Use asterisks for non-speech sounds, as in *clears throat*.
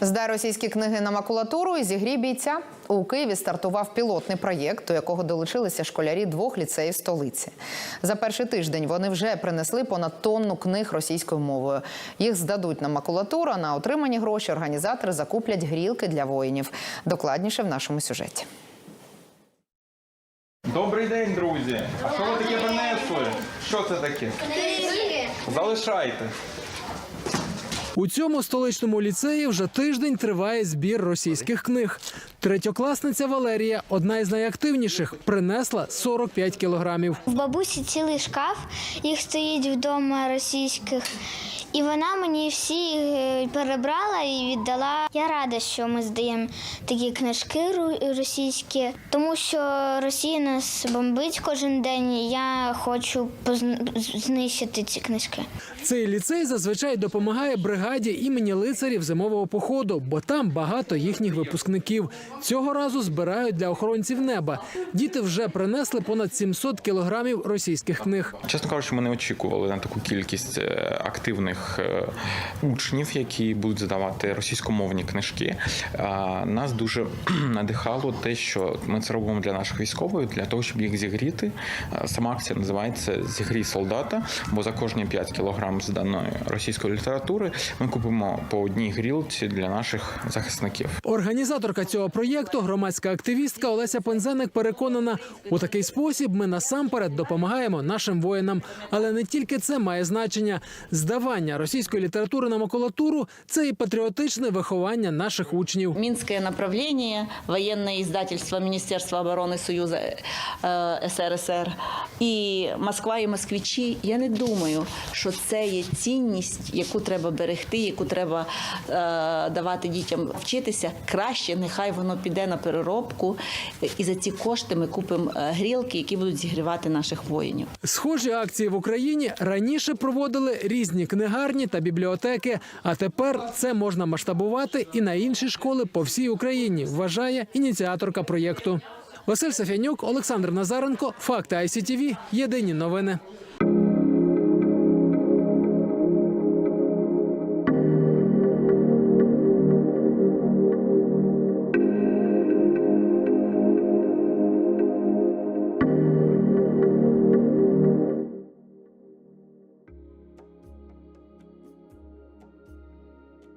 Здай російські книги на макулатуру і зігрій бійця. У Києві стартував пілотний проєкт, до якого долучилися школярі двох ліцеїв столиці. За перший тиждень вони вже принесли понад тонну книг російською мовою. Їх здадуть на макулатуру. а На отримані гроші організатори закуплять грілки для воїнів. Докладніше в нашому сюжеті. Добрий день, друзі! А що ви таке принесли? Що це таке? Залишайте. У цьому столичному ліцеї вже тиждень триває збір російських книг. Третьокласниця Валерія, одна із найактивніших, принесла 45 кілограмів. В бабусі цілий шкаф, їх стоїть вдома російських. І вона мені всі е, перебрала і віддала. Я рада, що ми здаємо такі книжки ру- російські, тому що Росія нас бомбить кожен день. і Я хочу знищити ці книжки. Цей ліцей зазвичай допомагає бригаді імені лицарів зимового походу, бо там багато їхніх випускників. Цього разу збирають для охоронців неба. Діти вже принесли понад 700 кілограмів російських книг. Чесно кажучи, ми не очікували на таку кількість е, активних е, учнів, які будуть здавати російськомовні книжки. Нас дуже *clears throat* надихало те, що ми це робимо для наших військових, для того, щоб їх зігріти. Сама акція називається Зігрій солдата, бо за кожні 5 кілограм зданої російської літератури ми купимо по одній грілці для наших захисників. Організаторка цього проєкту, громадська активістка Олеся Пензеник переконана, у такий спосіб ми насамперед допомагаємо нашим воїнам. Але не тільки це має значення. Здавання російської літератури на макулатуру це і патріотичне виховання наших учнів. Минское направление, военное издательство Министерства обороны Союза э, СРСР і Москва і москвичі. Я не думаю, що це є цінність, яку треба берегти, яку треба е, давати дітям вчитися. Краще нехай воно піде на переробку, і за ці кошти ми купимо е, грілки, які будуть зігрівати наших воїнів. Схожі акції в Україні раніше проводили різні книгарні та бібліотеки. А тепер це можна масштабувати і на інші школи по всій Україні. Вважає ініціаторка проєкту. Василь Сафянюк, Олександр Назаренко, Факти ICTV. Єдині новини.